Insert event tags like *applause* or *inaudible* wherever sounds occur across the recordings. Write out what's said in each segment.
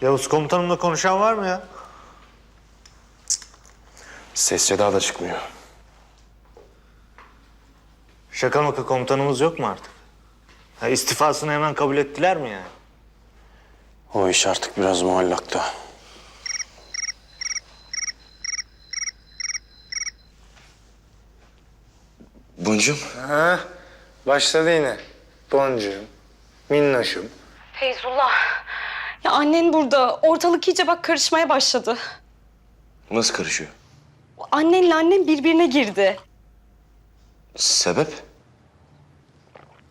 Yavuz komutanımla konuşan var mı ya? Ses seda da çıkmıyor. Şaka maka komutanımız yok mu artık? Ha, istifasını hemen kabul ettiler mi yani? O iş artık biraz muallakta. Boncuğum. Ha, başladı yine. Boncuğum, minnoşum. Feyzullah. Ya annen burada. Ortalık iyice bak karışmaya başladı. Nasıl karışıyor? Annenle annem birbirine girdi. Sebep?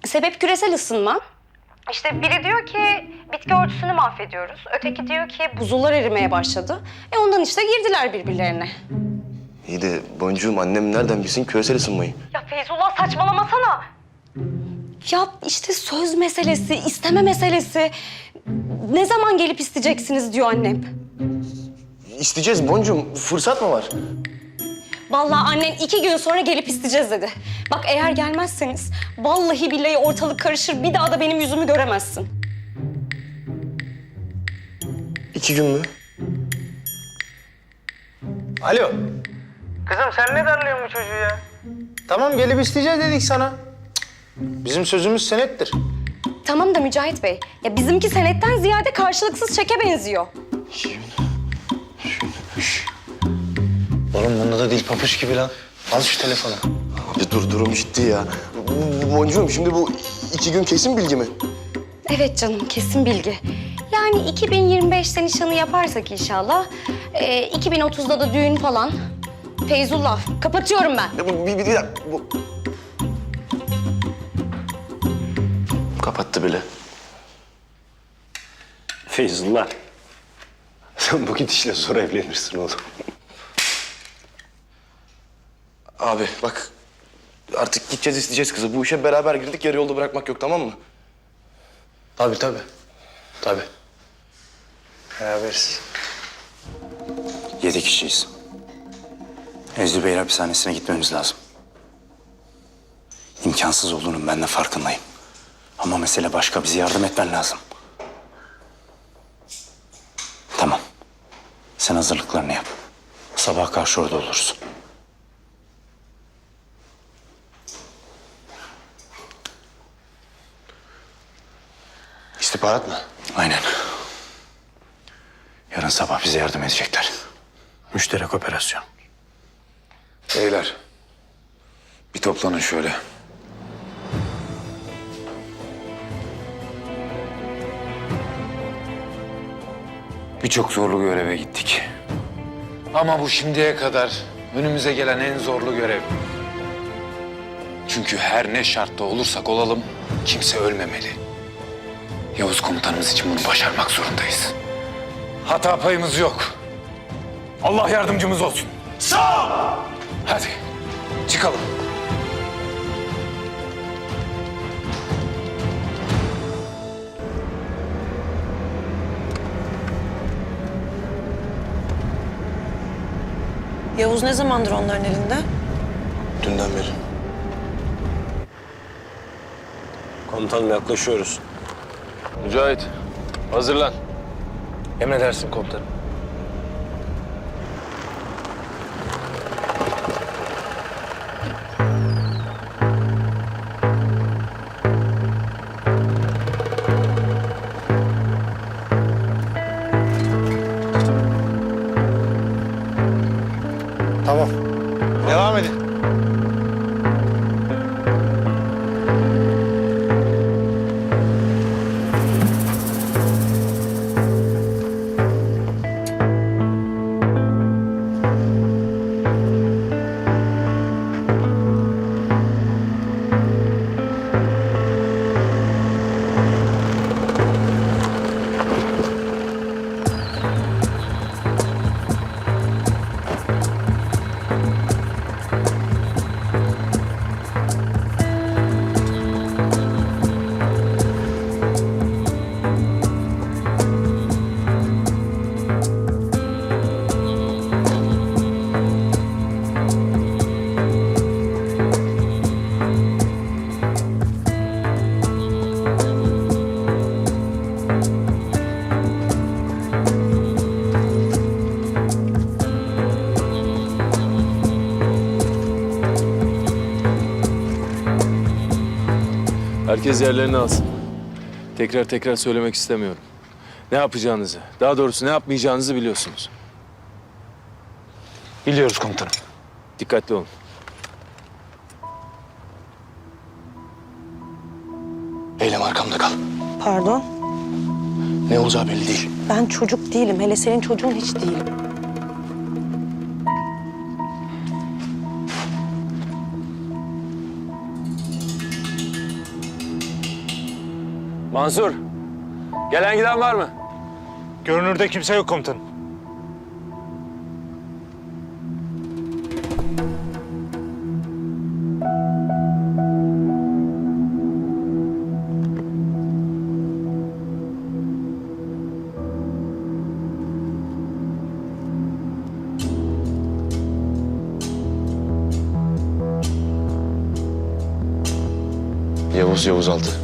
Sebep küresel ısınma. İşte biri diyor ki bitki örtüsünü mahvediyoruz. Öteki diyor ki buzullar erimeye başladı. E ondan işte girdiler birbirlerine. İyi de boncuğum annem nereden bilsin küresel ısınmayı? Ya Feyzullah saçmalamasana. Ya işte söz meselesi, isteme meselesi. Ne zaman gelip isteyeceksiniz diyor annem. İsteyeceğiz boncuğum. Fırsat mı var? Vallahi annen iki gün sonra gelip isteyeceğiz dedi. Bak eğer gelmezseniz vallahi billahi ortalık karışır bir daha da benim yüzümü göremezsin. İki gün mü? Alo. Kızım sen ne darlıyorsun bu çocuğu ya? Tamam gelip isteyeceğiz dedik sana. Cık, Bizim sözümüz senettir. Tamam da Mücahit Bey, ya bizimki senetten ziyade karşılıksız çeke benziyor. İki gün. Oğlum bunda da dil papuç gibi lan. Al şu telefonu. Abi dur durum ciddi ya. Bu- bu Boncuğum şimdi bu iki gün kesin bilgi mi? Evet canım, kesin bilgi. Yani 2025'te nişanı yaparsak inşallah, e, 2030'da da düğün falan. Feyzullah, kapatıyorum ben. Ya bu, bir, bir, bir dakika, bu... Kapattı bile. Feyzullah. Sen bu gidişle zor evlenirsin oğlum. Abi bak artık gideceğiz isteyeceğiz kızı. Bu işe beraber girdik yarı yolda bırakmak yok tamam mı? Tabii tabii. Tabii. Beraberiz. Yedi kişiyiz. Ezgi Beyler hapishanesine gitmemiz lazım. İmkansız olduğunun ben de farkındayım. Ama mesele başka. Bize yardım etmen lazım. Tamam. Sen hazırlıklarını yap. Sabah karşı orada oluruz. İstihbarat mı? Aynen. Yarın sabah bize yardım edecekler. Müşterek operasyon. Beyler, bir toplanın şöyle. Birçok zorlu göreve gittik. Ama bu şimdiye kadar önümüze gelen en zorlu görev. Çünkü her ne şartta olursak olalım kimse ölmemeli. Yavuz komutanımız için bunu başarmak zorundayız. Hata payımız yok. Allah yardımcımız olsun. Sağ ol. Hadi çıkalım. Yavuz ne zamandır onların elinde? Dünden beri. Komutanım yaklaşıyoruz. Mücahit, hazırlan. Emredersin komutanım. Herkes yerlerini alsın. Tekrar tekrar söylemek istemiyorum. Ne yapacağınızı, daha doğrusu ne yapmayacağınızı biliyorsunuz. Biliyoruz komutanım. Dikkatli olun. Eylem arkamda kal. Pardon. Ne olacağı belli değil. Ben çocuk değilim. Hele senin çocuğun hiç değilim. Mansur, gelen giden var mı? Görünürde kimse yok komutanım. Yavuz, Yavuz altı. Ben hazırım.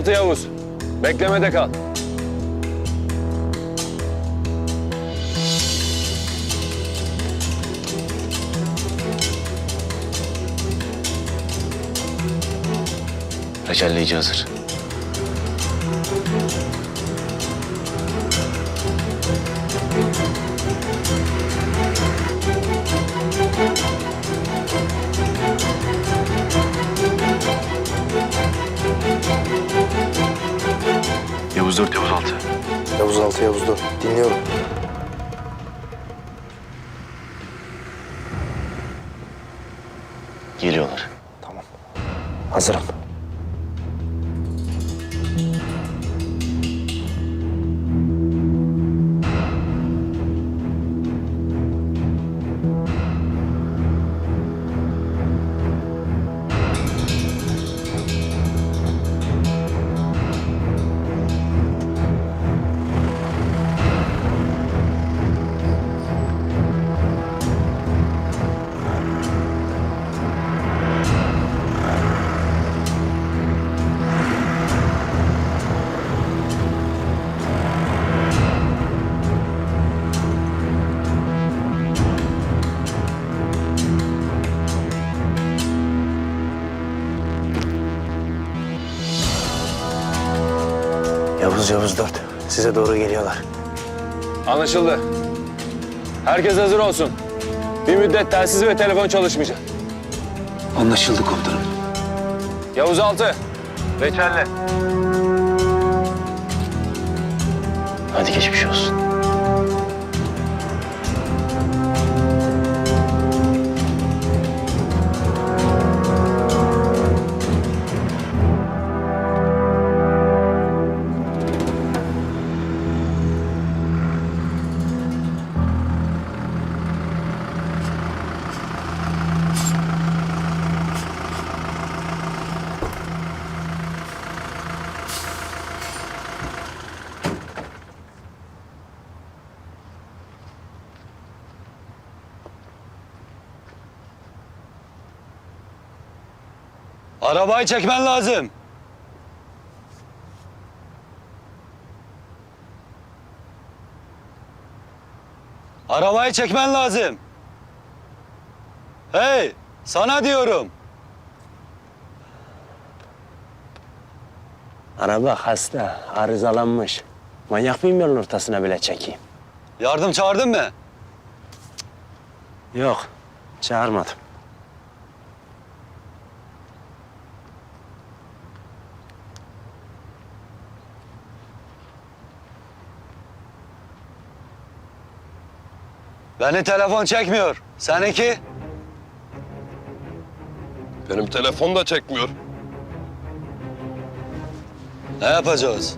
Yavuz altı Yavuz. Beklemede kal. Reçelleyici hazır. Altı, Yavuz dört. Dinliyorum. Yavuz, Yavuz dört. Size doğru geliyorlar. Anlaşıldı. Herkes hazır olsun. Bir müddet telsiz ve telefon çalışmayacak. Anlaşıldı komutanım. Yavuz altı. Reçelle. Hadi geçmiş Arabayı çekmen lazım. Arabayı çekmen lazım. Hey, sana diyorum. Araba hasta, arızalanmış. Manyak mıyım yolun ortasına bile çekeyim? Yardım çağırdın mı? Yok, çağırmadım. Beni telefon çekmiyor. Seninki? Benim telefon da çekmiyor. Ne yapacağız?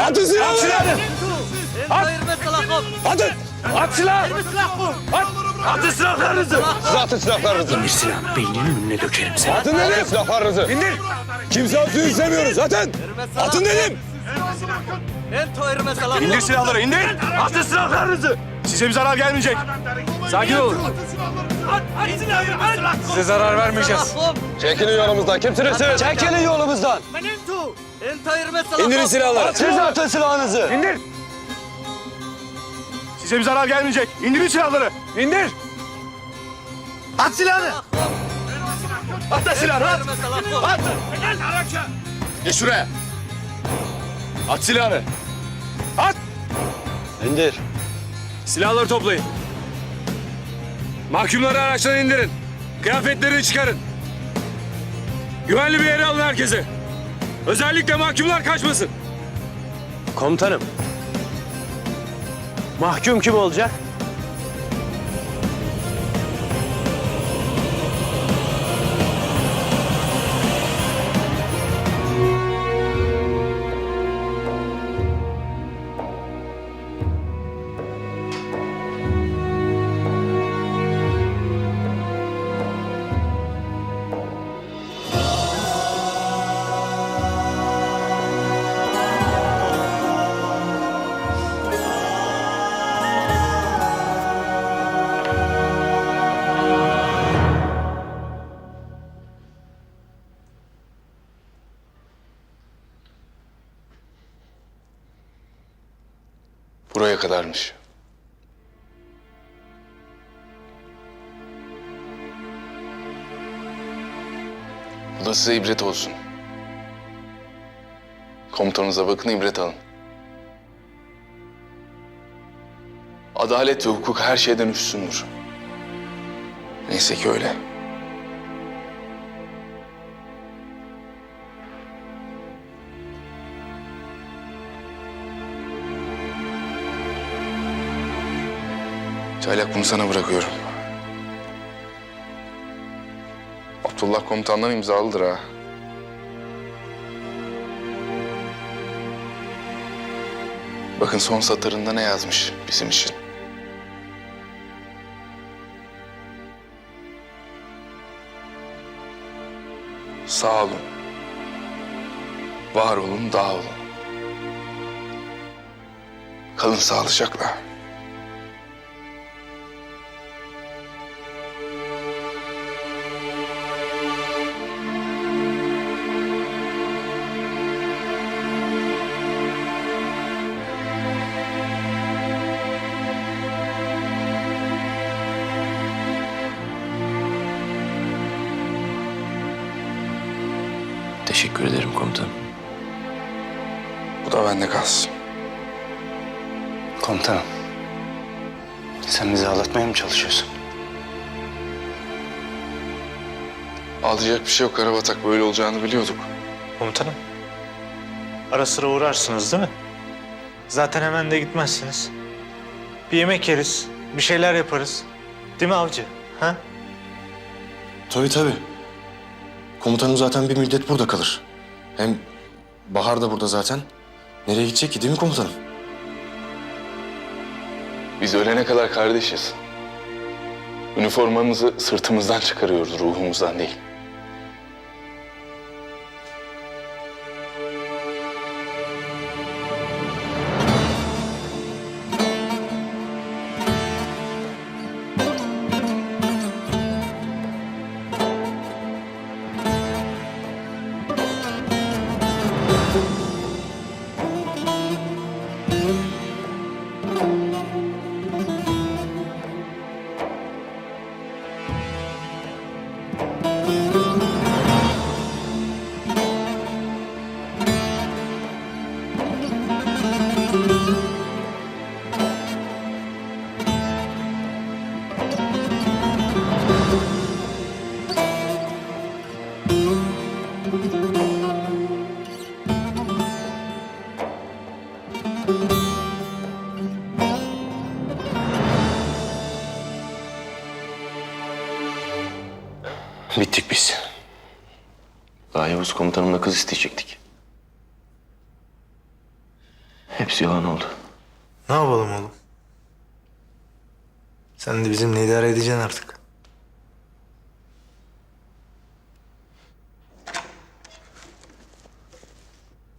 Atın silahları! At! Atın! At silahı! At! Atın silahlarınızı! Siz atın silahlarınızı! İndir silahını, beyninin önüne dökerim seni. Atın dedim! Silahlarınızı! İndir! Kimse atıyor istemiyoruz! Atın! Atın dedim! İndir silahları indir! Atın silahlarınızı! Size bir zarar gelmeyecek. Sakin olun. Size zarar vermeyeceğiz. Çekilin yolumuzdan. Kimsiniz siz? Çekilin yolumuzdan. İndirin silahları. Siz atın silahınızı. İndir. Size bir zarar gelmeyecek. İndirin silahları. İndir. At silahını! At da silahını at! At! Geç şuraya! At silahını! İndir. Silahları toplayın. Mahkumları araçtan indirin. Kıyafetlerini çıkarın. Güvenli bir yere alın herkesi. Özellikle mahkumlar kaçmasın. Komutanım. Mahkum kim olacak? Kadarmış. Bu da size ibret olsun. Komutanınıza bakın ibret alın. Adalet ve hukuk her şeyden üstündür. Neyse ki öyle. Çaylak bunu sana bırakıyorum. Abdullah komutandan imzalıdır ha. Bakın son satırında ne yazmış bizim için. Sağ olun. Var olun, dağ olun. Kalın sağlıcakla. Sen bizi ağlatmaya mı çalışıyorsun? Ağlayacak bir şey yok Karabatak. Böyle olacağını biliyorduk. Komutanım. Ara sıra uğrarsınız değil mi? Zaten hemen de gitmezsiniz. Bir yemek yeriz, bir şeyler yaparız. Değil mi avcı? Ha? Tabii tabii. Komutanım zaten bir müddet burada kalır. Hem Bahar da burada zaten. Nereye gidecek ki değil mi komutanım? Biz ölene kadar kardeşiz. Üniformamızı sırtımızdan çıkarıyoruz, ruhumuzdan değil. Yavuz komutanımla kız isteyecektik. Hepsi yalan oldu. Ne yapalım oğlum? Sen de bizimle idare edeceksin artık.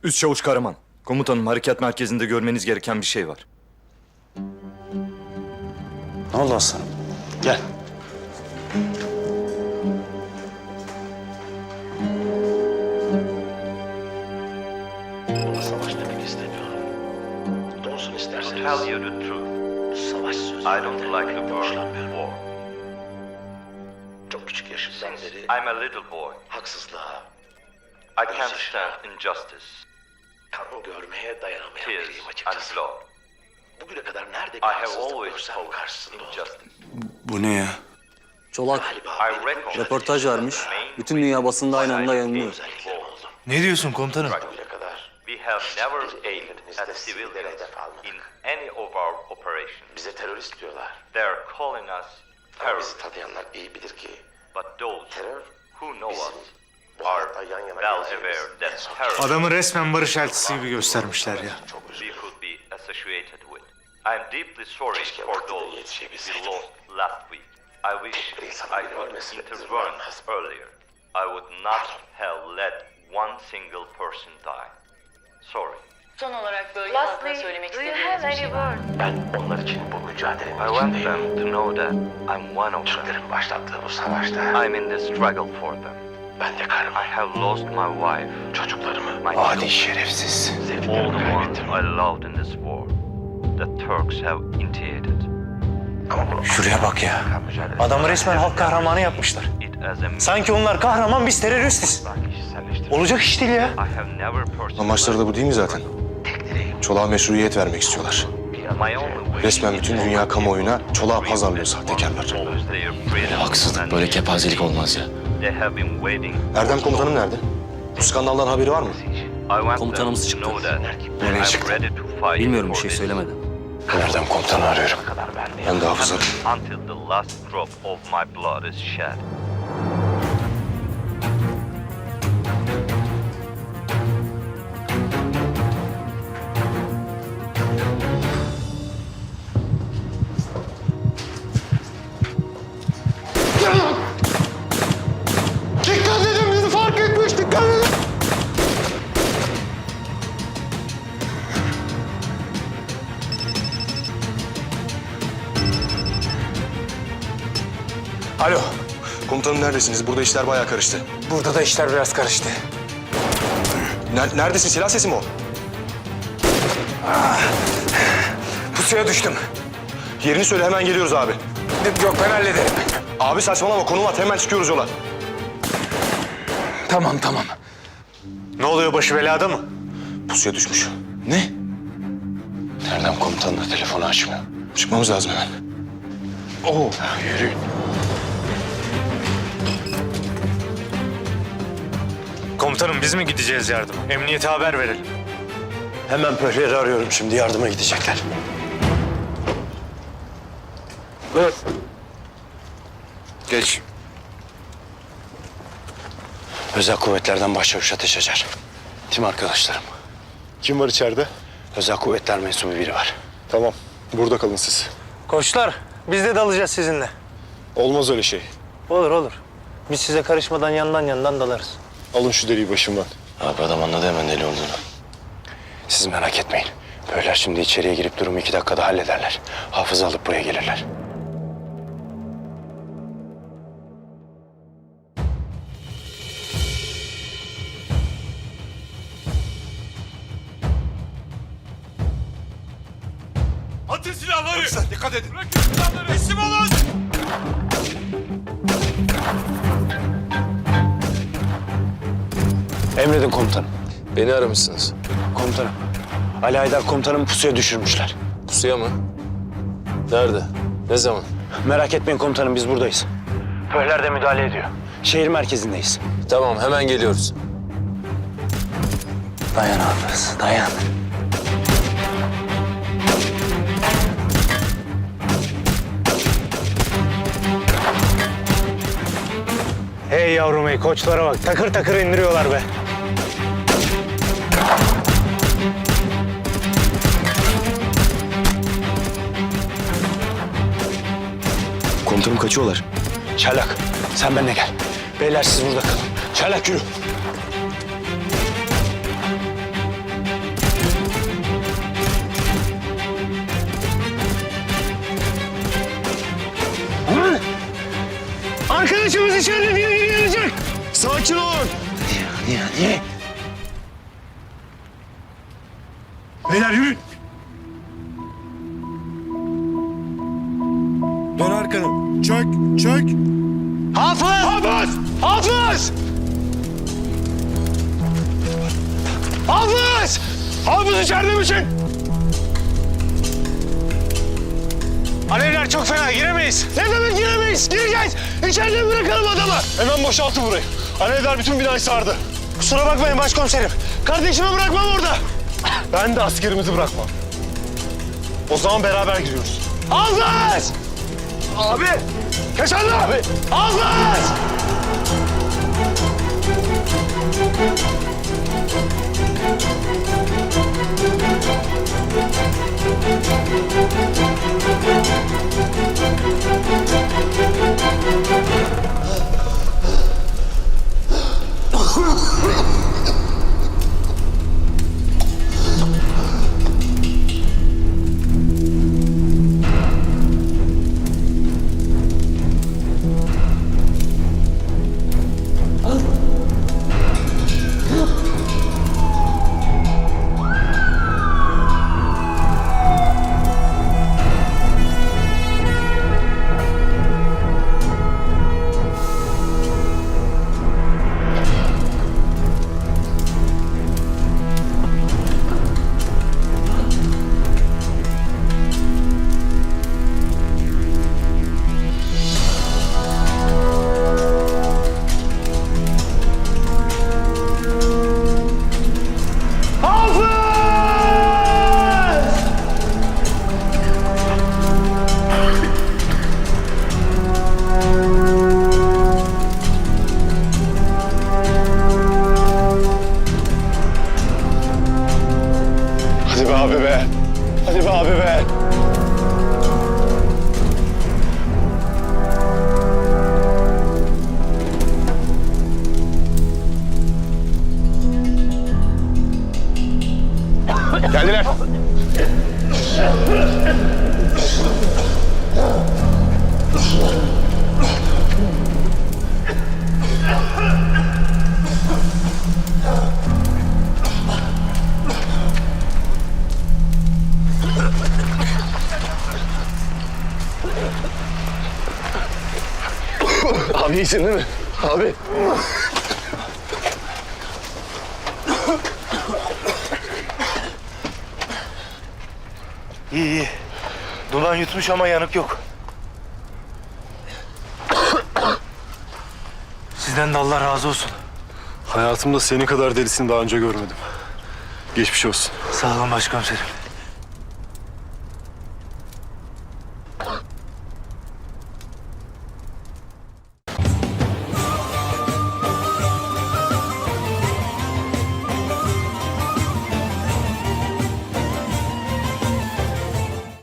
Üst Çavuş Karaman. Komutanım harekat merkezinde görmeniz gereken bir şey var. Ne oldu aslanım? Gel. Tell you the truth. Savaş sözü. I don't like the word war. yaşından beri I'm a little boy. haksızlığa, I can't stand injustice, kan görmeye dayanamayan tears, biriyim and açıkçası. blood. Bugüne kadar nerede bir I have haksızlık always görsem fought karşısında oldum. injustice. Bu ne ya? Galiba I benim reckon mücadele Röportaj vermiş. Bütün dünya basında aynı anda yayınlıyor. özelliklerim oldu. Ne diyorsun komutanım? Bugüne have never at sivillere civilians hedef almadık. in any of our operations. bize terörist diyorlar. They're calling us Ama bizi terrorists, tanıyanlar iyi bilir ki but those terör who know bizim us bu are hayatta yan yana well geleceğimiz aware en that son terror Adamı resmen barış elçisi gibi göstermişler ya. çok we üzgünüm. could be associated with. I'm deeply sorry Keşke for vaktinde those we yetişebilseydim. lost last week. I wish Bir insanın I could ölmesi intervene lazım. earlier. I would not have let one single person die. Sorry. Son olarak bölge halkına söylemek istediğiniz bir şey var mı? Ben onlar için bu mücadelenin I want içindeyim. them to know that I'm one of them. Türklerin başlattığı bu savaşta I'm in the struggle for them. ben de karımı, I have lost my wife, çocuklarımı, my Adi şerefsiz. sevdiklerimi the ones kaybettim. I loved in this war. The Turks have. Ama bunu Şuraya bak ya. Adamı resmen halk kahramanı yapmışlar. It as a Sanki onlar kahraman biz teröristiz. Kişiselleştirdim. Olacak iş değil ya. Amaçları da bu değil mi zaten? Çolak'a meşruiyet vermek istiyorlar. Resmen bütün dünya kamuoyuna çolağı pazarlıyor sahtekarlar. Haksızlık böyle kepazelik olmaz ya. Erdem komutanım nerede? Bu skandaldan haberi var mı? Komutanımız çıktı. Nereye çıktı? Bilmiyorum bir şey söylemedi. Erdem komutanı arıyorum. Ben de hafızarım. Neredesiniz? Burada işler bayağı karıştı. Burada da işler biraz karıştı. Ner- neredesin? Silah sesi mi o? Pusuya düştüm. Yerini söyle hemen geliyoruz abi. Yok ben hallederim. Abi saçmalama konum at hemen çıkıyoruz yola. Tamam tamam. Ne oluyor başı belada mı? Pusuya düşmüş. Ne? Erdem komutan da telefonu açmıyor. Çıkmamız lazım hemen. Oo. Yürüyün. Komutanım biz mi gideceğiz yardıma? Emniyete haber verelim. Hemen pöhleri arıyorum şimdi yardıma gidecekler. Geç. Özel kuvvetlerden başçavuş ateş açar. Tim arkadaşlarım. Kim var içeride? Özel kuvvetler mensubu biri var. Tamam. Burada kalın siz. Koçlar biz de dalacağız sizinle. Olmaz öyle şey. Olur olur. Biz size karışmadan yandan yandan dalarız. Alın şu deliği başımdan. Abi adam anladı hemen deli olduğunu. Siz merak etmeyin. Böyleler şimdi içeriye girip durumu iki dakikada hallederler. Hafıza alıp buraya gelirler. Emredin komutanım. Beni aramışsınız. Komutanım. Ali Aydar komutanımı pusuya düşürmüşler. Pusuya mı? Nerede? Ne zaman? Merak etmeyin komutanım biz buradayız. Pöhler de müdahale ediyor. Şehir merkezindeyiz. Tamam hemen geliyoruz. Dayan Hafız, dayan. Hey yavrum hey koçlara bak takır takır indiriyorlar be. Komutanım kaçıyorlar. Çaylak, sen benimle gel. Beyler siz burada kalın. Çaylak yürü. Arkadaşımız içeride diye gelecek. Sakin olun. Hadi hadi. Beyler yürü. Hafız! İçeride misin? Alevler çok fena giremeyiz. Ne demek giremeyiz? Gireceğiz. İçeride bırakalım adamı. Hemen boşaltın burayı. Alevler bütün binayı sardı. Kusura bakmayın başkomiserim. Kardeşimi bırakmam orada. Ben de askerimizi bırakmam. O zaman beraber giriyoruz. Hafız! Abi! Keşanlı! Abi! Hafız! Hafız! Müzik *laughs* Abi iyisin değil mi? Abi. İyi iyi. Duman yutmuş ama yanık yok. Sizden de Allah razı olsun. Hayatımda senin kadar delisini daha önce görmedim. Geçmiş olsun. Sağ olun başkomiserim.